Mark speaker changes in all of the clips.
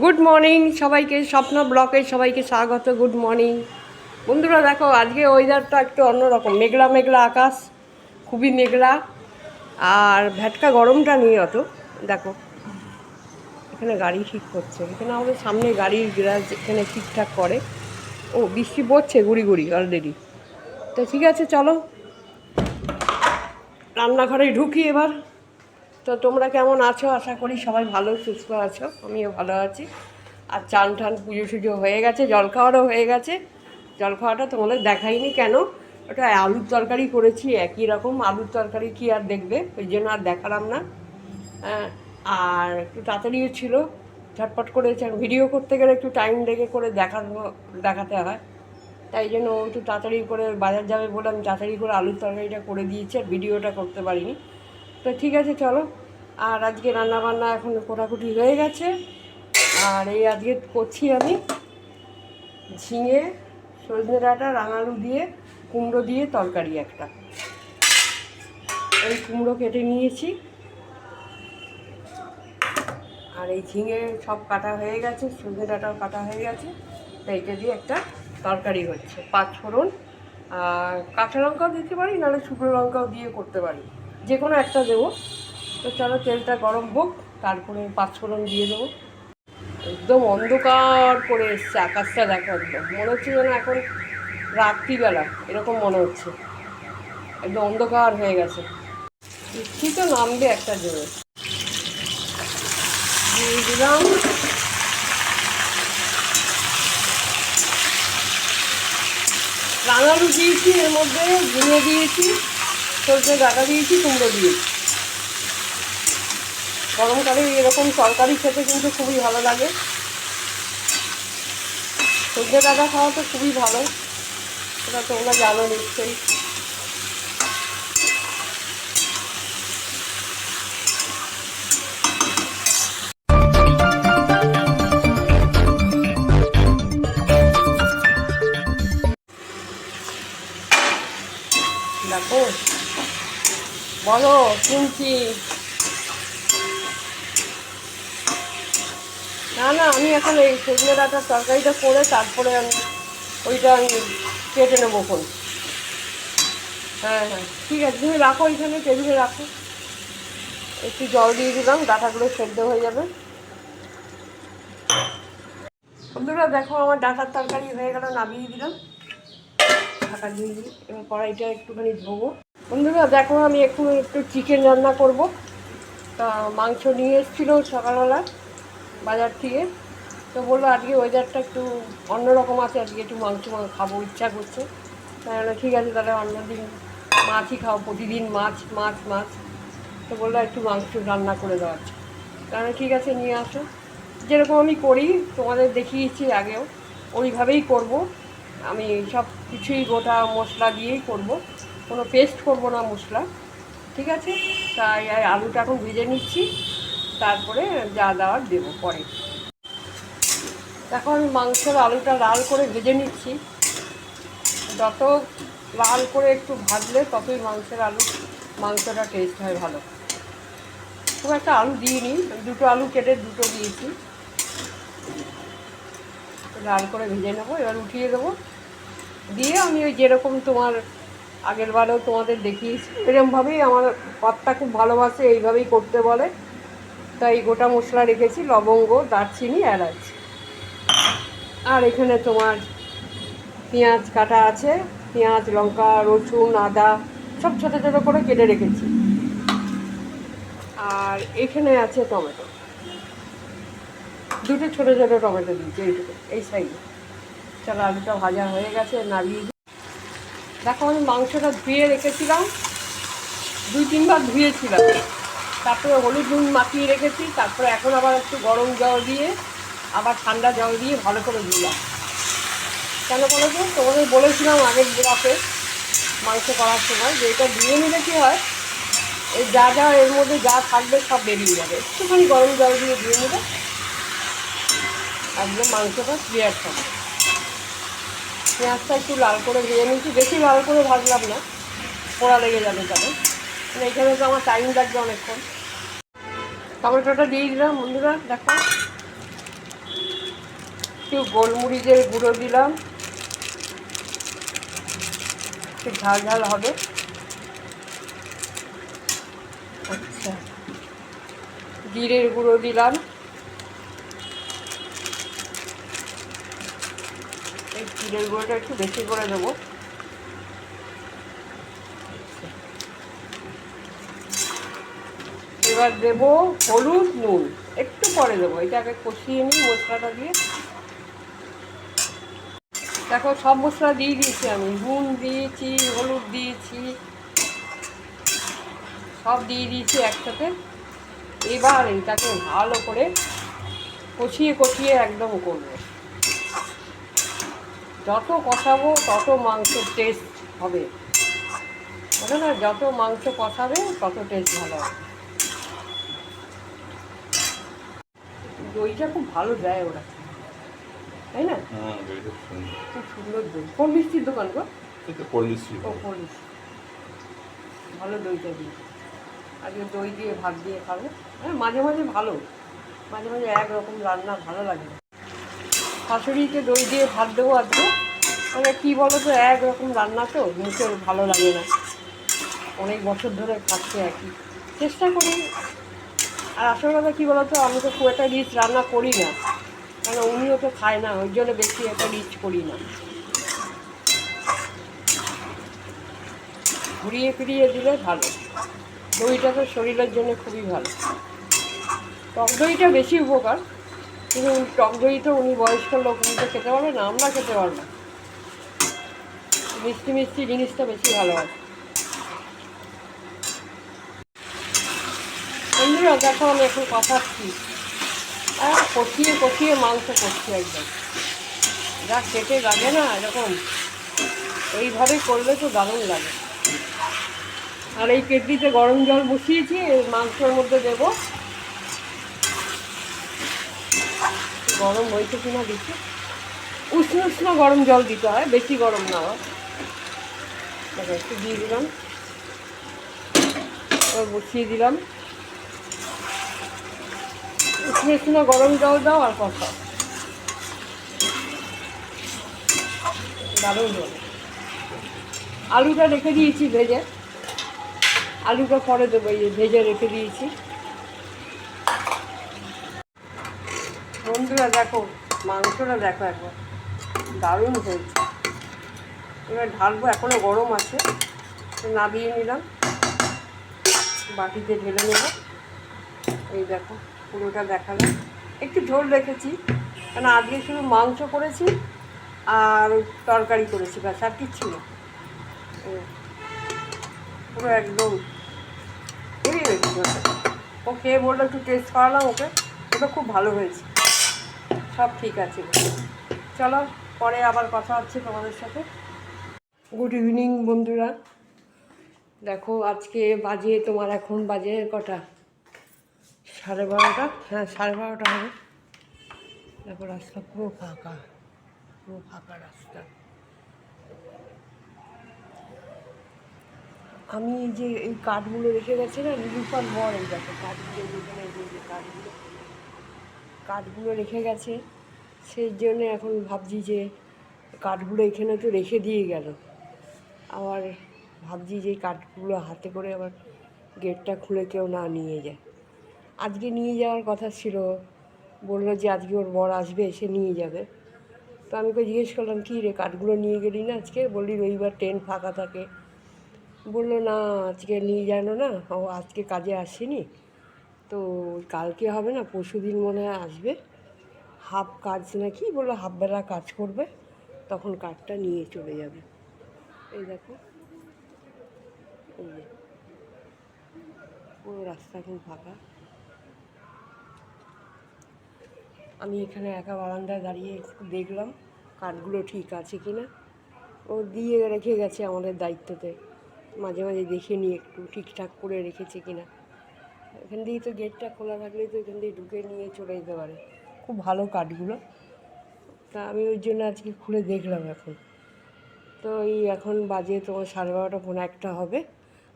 Speaker 1: Good morning সবাইকে, স্বপ্ন ব্লকে সবাইকে স্বাগত গুড মর্নিং বন্ধুরা, দেখো, আজকে ওয়েদারটা একটু অন্যরকম, মেঘলা মেঘলা আকাশ, খুবই মেঘলা, আর ভ্যাটকা গরমটা নেই অত, দেখো। এখানে গাড়ি ঠিক করছে, এখানে আমাদের সামনে গাড়ির গ্যারাজ এখানে ঠিকঠাক করে। ও, বৃষ্টি পড়ছে গুড়ি গুড়ি অলরেডি তো ঠিক আছে, চলো। রান্নাঘরে ঢুকি এবার। তো তোমরা কেমন আছো? আশা করি সবাই ভালো, সুস্থ আছো। আমিও ভালো আছি। আর চান টান পুজো সুজো হয়ে গেছে, জল খাওয়ারও হয়ে গেছে। জল খাওয়াটা তোমাদের দেখাইনি কেন? ওটা আলুর তরকারি করেছি, একই রকম। আলুর তরকারি কি আর দেখবে? ওই জন্য আর দেখালাম না। আর একটু তাড়াতাড়িও ছিল, ঝটপট করে ভিডিও করতে গেলে একটু টাইম লেগে করে দেখানো দেখাতে হয়। তাই জন্য একটু তাড়াতাড়ি করে বাজার যাবে বলে আমি তাড়াতাড়ি করে আলুর তরকারিটা করে দিয়েছি, আর ভিডিওটা করতে পারিনি। তো ঠিক আছে, চলো। আর আজকে রান্না বান্না এখন কোটাকুটি হয়ে গেছে। আর এই আজকে করছি আমি ঝিঙে, সজনে ডাঁটা, রাঙালু দিয়ে, কুমড়ো দিয়ে তরকারি একটা। এই কুমড়ো কেটে নিয়েছি। আর এই ঝিঙে সব কাটা হয়ে গেছে, সজনে ডাঁটাও কাটা হয়ে গেছে। তো এইটা দিয়ে একটা তরকারি হচ্ছে পাঁচ ফোড়ন আর কাঁচা লঙ্কাও দিতে পারি, নাহলে শুকনো লঙ্কাও দিয়ে করতে পারি। যে কোনো একটা দেবো। তো চলো তেলটা গরম হোক, তারপরে পাঁচফোড়ন দিয়ে দেবো। একদম অন্ধকার করে এসছে আকাশটা দেখো একদম। মনে হচ্ছে যেন এখন রাত্রিবেলা, এরকম মনে হচ্ছে। একদম অন্ধকার হয়ে গেছে। বৃষ্টি তো নামবে একটা জোরে দিয়ে দিলাম। রাঙালু দিয়েছি, এর মধ্যে ঝিঙে দিয়েছি। সরষে ডাটা দিয়েছি কুমড়ো দিয়ে গরমকালে এরকম তরকারি খেতে কিন্তু খুবই ভালো লাগে। সর্ষে ডাটা খাওয়া তো খুবই ভালো। সেটা তোমরা জানো নিশ্চয়ই। বলো শুনছি না না, আমি এখন এই সজনে ডাঁটার তরকারিটা করে তারপরে আমি ওইটা আমি কেটে নেব হ্যাঁ হ্যাঁ ঠিক আছে, তুমি রাখো এখানে, টেবিলে রাখো। একটু জল দিয়ে দিলাম, ডাঁটাগুলো সেদ্ধ হয়ে যাবে। বন্ধুরা, দেখো আমার ডাঁটার তরকারি হয়ে গেল, নামিয়ে দিলাম। ঢাকা দিয়ে দিই, এবার কড়াইটা একটুখানি ধোবো। বন্ধুরা দেখো আমি একটু একটু চিকেন রান্না করব। তা মাংস নিয়ে এসেছিল সকালবেলা বাজার থেকে। তো বলল আজকে ওয়েদারটা একটু অন্যরকম আছে আজকে একটু মাংস খাব ইচ্ছা করছে। তাই বললাম, ঠিক আছে তাহলে অন্যদিন মাছই খাও প্রতিদিন মাছ মাছ মাছ। তো বলল একটু মাংস রান্না করে দেওয়ার তাহলে ঠিক আছে নিয়ে আসো। যেরকম আমি করি তোমাদের দেখিয়েছি আগেও ওইভাবেই করব। আমি সব কিছুই গোটা মশলা দিয়েই করব। কোনো পেস্ট করব না মশলা, ঠিক আছে? তাই আলুটা এখন ভেজে নিচ্ছি, তারপরে যা দেওয়ার দেবো পরে। এখন মাংসের আলুটা লাল করে ভেজে নিচ্ছি। যত লাল করে একটু ভাজলে ততই মাংসের আলু, মাংসটা টেস্ট হয় ভালো। খুব একটা আলু দিইনি, দুটো আলু কেটে দুটো দিয়েছি। লাল করে ভেজে নেব, এবার উঠিয়ে দেবো। দিয়ে আমি ওই যেরকম তোমার আগের বারেও তোমাদের দেখিয়েছি। এরকমভাবেই আমার পাত্তা খুব ভালোবাসে, এইভাবেই করতে বলে। তাই গোটা মশলা রেখেছি, লবঙ্গ, দারচিনি, এলাচ। আর এখানে তোমার পেঁয়াজ কাটা আছে, পেঁয়াজ, লঙ্কা, রসুন, আদা, সব ছোটো ছোটো করে কেটে রেখেছি। আর এখানে আছে টমেটো। দুটো ছোটো ছোটো টমেটো দিয়েছি, এইটুকু, এই সাইডে। চলো আলুটা ভাজা হয়ে গেছে দিই। দেখো, আমি মাংসটা ধুয়ে রেখেছিলাম। দুই তিনবার ধুয়েছিলাম। তারপরে হলুদ নুন মাখিয়ে রেখেছি। তারপরে এখন আবার একটু গরম জল দিয়ে, আবার ঠান্ডা জল দিয়ে ভালো করে ধুলাম। কেন বলেছ তোমাদের বলেছিলাম আগের ব্লকে মাংস করার সময় যে এটা ধুয়ে নিলে কী হয়? এই যা যা এর মধ্যে যা থাকবে সব বেরিয়ে যাবে। একটুখানি গরম জল দিয়ে ধুয়ে নিলে একদম মাংসটা ক্লিয়ার থাকবে। পেঁয়াজটা একটু লাল করে ভেজে নিচ্ছি বেশি লাল করে ভাজলাম না। পোড়া লেগে যাবে মানে এখানে তো আমার টাইম লাগবে অনেকক্ষণ। টমেটোটা দিয়ে দিলাম, বন্ধুরা, দেখো। একটু গোলমরিচের গুঁড়ো দিলাম। একটু ঝাল ঝাল হবে। আচ্ছা। জিরের গুঁড়ো দিলাম এই জিরের গুঁড়োটা একটু বেশি করে দেবো। এবার দেবো হলুদ নুন। একটু পরে দেবো এটাকে কষিয়ে নিই মশলাটা দিয়ে। দেখো, সব মশলা দিয়ে দিয়েছি আমি। নুন দিয়েছি, হলুদ দিয়েছি। সব দিয়ে দিয়েছি একসাথে। এবার এটাকে ভালো করে কষিয়ে কষিয়ে একদম করব। যত কষাবো তত মাংসের টেস্ট হবে। বুঝলো না? যত মাংস কষাবে তত টেস্ট ভালো হবে। দইটা খুব ভালো দেয় ওরা। তাই না?
Speaker 2: দইটা
Speaker 1: খুব সুন্দর। দই। কোন মিষ্টির দোকান গো? ভালো দইটা দিই আজকে দই দিয়ে ভাত দিয়ে খাব। হ্যাঁ মাঝে মাঝে ভালো। মাঝে মাঝে একরকম রান্না ভালো লাগে শাশুড়িকে দই দিয়ে ভাত দেবো আজকে মানে কী বলো তো একরকম রান্না তো, মুখে ভালো লাগে না। অনেক বছর ধরে খাচ্ছে একই চেষ্টা করি। আর আসল কথা কী বলো তো আমি তো খুব একটা রিচ রান্না করি না। কারণ উনিও তো খায় না, ওই জন্য বেশি একটা রিচ করি না। ঘুরিয়ে ফিরিয়ে দিলে ভালো। দইটা তো শরীরের জন্য খুবই ভালো। টক দইটা বেশি উপকার। কিন্তু টক দই তো উনি বয়স্ক লোক, উনি তো খেতে পারবে না, আমরা খেতে পারব। মিষ্টি মিষ্টি জিনিসটা বেশি ভালো হয়। বন্ধুরা, দেখো আমি এখন কষাচ্ছি আর কষিয়ে কষিয়ে মাংস করছি একদম। যা খেতে লাগে না, এরকম। এইভাবে করলে তো দারুণ লাগে। আর এই কেটলিতে গরম জল বসিয়েছি, মাংসের মধ্যে দেবো। গরম হয়েছে কি না দেখি। উষ্ণ উষ্ণ গরম জল দিতে হয়, বেশি গরম না একটু দিয়ে দিলাম। বসিয়ে দিলাম। উষ্ণ উষ্ণ গরম জল দাও আর কষাও দারুণ হবে আলুটা রেখে দিয়েছি ভেজে। আলুটা পরে দেবো ভেজে রেখে দিয়েছি। বন্ধুরা, দেখো, মাংসটা দেখো একবার। দারুণ হয়েছে। এবার ঢালবো এখনও গরম আছে। নাবিয়ে নিলাম। বাটিতে ঢেলে নেব। এই দেখো, পুরোটা দেখালাম। একটু ঝোল রেখেছি, কারণ আজকে শুধু মাংস করেছি আর তরকারি করেছি, ব্যাস, আর কিচ্ছু না। পুরো একদম ও খেয়ে বলল একটু টেস্ট করালাম ওকে। ওটা খুব ভালো হয়েছে। সব ঠিক আছে। চলো, পরে আবার কথা হচ্ছে তোমাদের সাথে। গুড ইভিনিং বন্ধুরা। দেখো, আজকে বাজে তোমার এখন বাজে কটা? সাড়ে বারোটা? হ্যাঁ সাড়ে বারোটা হবে। দেখো, রাস্তা পুরো ফাঁকা। পুরো ফাঁকা রাস্তা। আমি যে এই কাঠগুলো রেখে গেছে না নিরুপার বর এই দেখো, কাঠগুলো যেখানে যে- কাঠগুলো। কাঠগুলো রেখে গেছে। সেই জন্য এখন ভাবছি যে কাঠগুলো এখানে তো রেখে দিয়ে গেল। আবার ভাবছি যে কাঠগুলো হাতে করে আবার গেটটা খুলে কেউ না নিয়ে যায়। আজকে নিয়ে যাওয়ার কথা ছিল। বলল যে আজকে ওর বর আসবে এসে নিয়ে যাবে। তো আমি ওকে জিজ্ঞেস করলাম, কী রে কাঠগুলো নিয়ে গেলি না আজকে? বললি, রবিবার ট্রেন ফাঁকা থাকে। বলল, না, আজকে নিয়ে জানো না। ও আজকে কাজে আসেনি। তো কালকে হবে না, পরশু দিন মনে হয় আসবে। হাফ কাজ নাকি বলল হাফ বেলা কাজ করবে, তখন কাঠটা নিয়ে চলে যাবে। এই দেখো। পুরো রাস্তা এখন ফাঁকা। আমি এখানে একা বারান্দায় দাঁড়িয়ে একটু দেখলাম, কাঠগুলো ঠিক আছে কি না ও দিয়ে রেখে গেছে আমাদের দায়িত্বতে। মাঝে মাঝে দেখে নিই একটু ঠিকঠাক করে রেখেছে কি না এখান দিয়েই তো গেটটা খোলা থাকলেই তো এখান দিয়ে ঢুকে নিয়ে চলে যেতে পারে। খুব ভালো কাঠগুলো। তা আমি ওই জন্য আজকে খুলে দেখলাম এখন। তো এই এখন বাজে তোমার সাড়ে বারোটা পনেরো একটা হবে।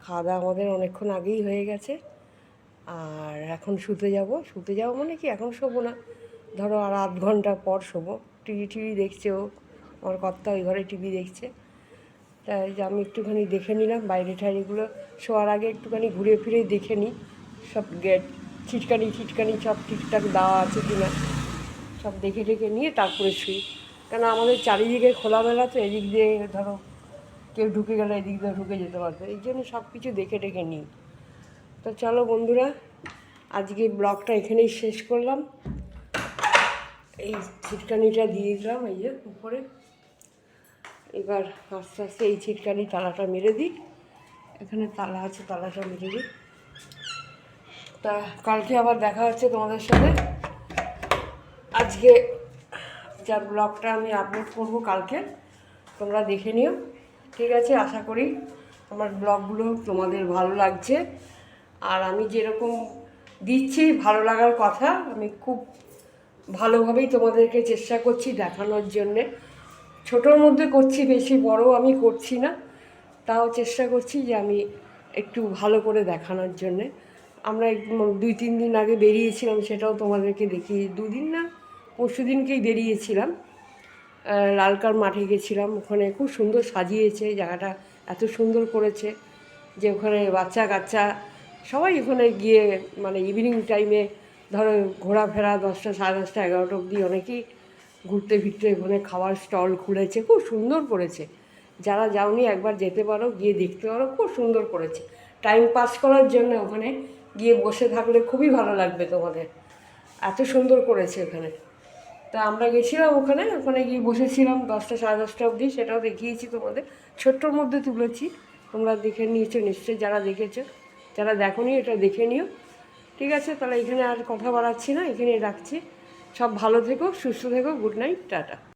Speaker 1: খাওয়া দাওয়া আমাদের অনেকক্ষণ আগেই হয়ে গেছে। আর এখন শুতে যাব। শুতে যাব মানে কি এখন শোবো না। ধরো আর আধ ঘণ্টা পর শোবো। টিভি টিভি দেখছে ও। আমার কর্তা ওই ঘরে টিভি দেখছে। তাই আমি একটুখানি দেখে নিলাম। বাইরে ঠাইরেগুলো শোয়ার আগে একটুখানি ঘুরে ফিরে দেখে নিই। সব গেট, ছিটকানি ছিটকানি, সব ঠিকঠাক দেওয়া আছে কিনা, সব দেখে টেখে নিয়ে তারপরে শুই। কেন আমাদের চারিদিকে খোলামেলা তো, এদিক দিয়ে ধরো কেউ ঢুকে গেলে, এদিক দিয়ে ঢুকে যেতে পারবে এই জন্য সব কিছু দেখে টেখে নিই। তো চলো বন্ধুরা, আজকে ব্লগটা এখানেই শেষ করলাম। এই ছিটকানিটা দিয়ে দিলাম, এই যে উপরে। এবার আস্তে আস্তে এই ছিটকানি তালাটা মেরে দিই। এখানে তালা আছে, তালাটা মেরে দিই। তা কালকে আবার দেখা হচ্ছে তোমাদের সাথে। আজকে যার ব্লগটা আমি আপলোড করব কালকে, তোমরা দেখে নিও। ঠিক আছে, আশা করি আমার ব্লগগুলো তোমাদের ভালো লাগছে। আর আমি যেরকম দিচ্ছি ভালো লাগার কথা, আমি খুব ভালোভাবেই তোমাদেরকে চেষ্টা করছি দেখানোর জন্যে। ছোটোর মধ্যে করছি, বেশি বড় আমি করছি না। তাও চেষ্টা করছি যে আমি একটু ভালো করে দেখানোর জন্যে। আমরা দুই, তিন দিন আগে বেরিয়েছিলাম, সেটাও তোমাদেরকে দেখি দুদিন না, পরশু দিনকেই বেরিয়েছিলাম। লালকার মাঠে গেছিলাম। ওখানে খুব সুন্দর সাজিয়েছে, জায়গাটা এত সুন্দর করেছে যে ওখানে বাচ্চা কাচ্চা সবাই ওখানে গিয়ে মানে ইভিনিং টাইমে ধরো ঘোরাফেরা দশটা, সাড়ে দশটা, এগারোটা অবধি অনেকেই ঘুরতে ফিরতে ওখানে খাওয়ার স্টল খুলেছে। খুব সুন্দর করেছে। যারা যাওনি একবার যেতে পারো, গিয়ে দেখতে পারো, খুব সুন্দর করেছে। টাইম পাস করার জন্য ওখানে গিয়ে বসে থাকলে খুবই ভালো লাগবে তোমাদের। এত সুন্দর করেছে ওখানে তা আমরা গেছিলাম ওখানে ওখানে গিয়ে বসেছিলাম দশটা সাড়ে দশটা অবধি, সেটাও দেখিয়েছি তোমাদের। ছোট্টর মধ্যে তুলেছি, তোমরা দেখে নিয়েছো নিশ্চয়ই, যারা দেখেছ, যারা দেখোনি এটা দেখে নিও। ঠিক আছে, তাহলে এখানে আর কথা বাড়াচ্ছি না এখানে রাখছি। সব ভালো থেকো, সুস্থ থেকো, গুড নাইট, টাটা।